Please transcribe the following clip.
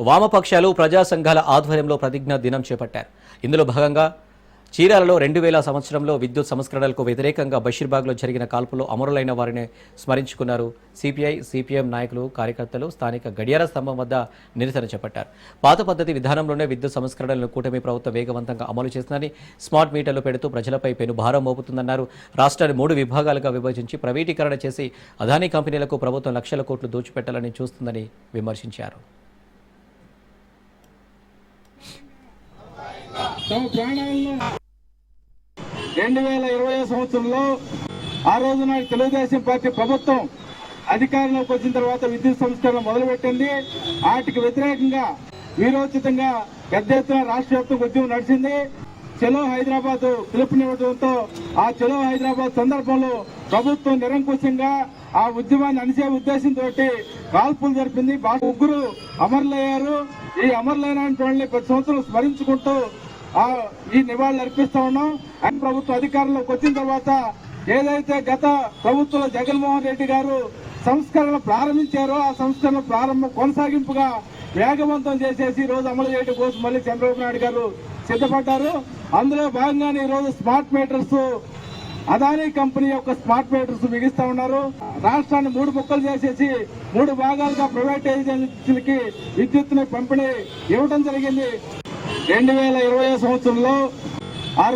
వామపక్షాలు ప్రజా సంఘాల ఆధ్వర్యంలో ప్రతిజ్ఞా దినం చేపట్టారు. ఇందులో భాగంగా చీరాలలో రెండు వేల సంవత్సరంలో విద్యుత్ సంస్కరణలకు వ్యతిరేకంగా బషీర్బాగ్లో జరిగిన కాల్పులో అమరులైన వారిని స్మరించుకున్నారు. సిపిఐ సిపిఎం నాయకులు కార్యకర్తలు స్థానిక గడియార స్తంభం వద్ద నిరసన చేపట్టారు. పాత పద్ధతి విధానంలోనే విద్యుత్ సంస్కరణలను కూటమి ప్రభుత్వం వేగవంతంగా అమలు చేస్తుందని స్మార్ట్ మీటర్లు పెడుతూ ప్రజలపై పెను భారం మోపుతుందన్నారు. రాష్ట్రాన్ని మూడు విభాగాలుగా విభజించి ప్రైవేటీకరణ చేసి అదానీ కంపెనీలకు ప్రభుత్వం లక్షల కోట్లు దోచిపెట్టాలని చూస్తుందని విమర్శించారు. తమ ప్రాణాలను రెండు వేల ఇరవై సంవత్సరంలో ఆ రోజు నాడు తెలుగుదేశం పార్టీ ప్రభుత్వం అధికారంలోకి వచ్చిన తర్వాత విద్యుత్ సంస్కరణ మొదలుపెట్టింది. వాటికి వ్యతిరేకంగా వీరోచితంగా పెద్ద ఎత్తున రాష్ట్ర వ్యాప్తంగా ఉద్యమం నడిచింది. చలో హైదరాబాద్ పిలుపునివ్వడంతో ఆ చలో హైదరాబాద్ సందర్భంలో ప్రభుత్వం నిరంకుశంగా ఆ ఉద్యమాన్ని అణిచే ఉద్దేశంతో కాల్పులు జరిపింది. బాగా ముగ్గురు అమరులయ్యారు. ఈ అమరులైన వాళ్ళని ప్రతి సంవత్సరం స్మరించుకుంటూ ఈ నివాళులు అర్పిస్తా ఉన్నాం. ఆయన ప్రభుత్వ అధికారంలోకి వచ్చిన తర్వాత ఏదైతే గత ప్రభుత్వంలో జగన్మోహన్ రెడ్డి గారు సంస్కరణ ప్రారంభించారో ఆ సంస్కరణ ప్రారంభం కొనసాగింపుగా వేగవంతం చేసేసి ఈ రోజు అమలు చేయడం కోసం మళ్ళీ చంద్రబాబు నాయుడు గారు సిద్ధపడ్డారు. అందులో భాగంగానే ఈ రోజు స్మార్ట్ మీటర్స్ అదానీ కంపెనీ యొక్క స్మార్ట్ మీటర్స్ బిగిస్తా ఉన్నారు. రాష్ట్రాన్ని మూడు ముక్కలు చేసేసి మూడు భాగాలుగా ప్రైవేట్ ఏజెన్సీలకి విద్యుత్తుని పంపిణీ ఇవ్వడం జరిగింది. రెండు వేల ఇరవై సంవత్సరంలో ఆ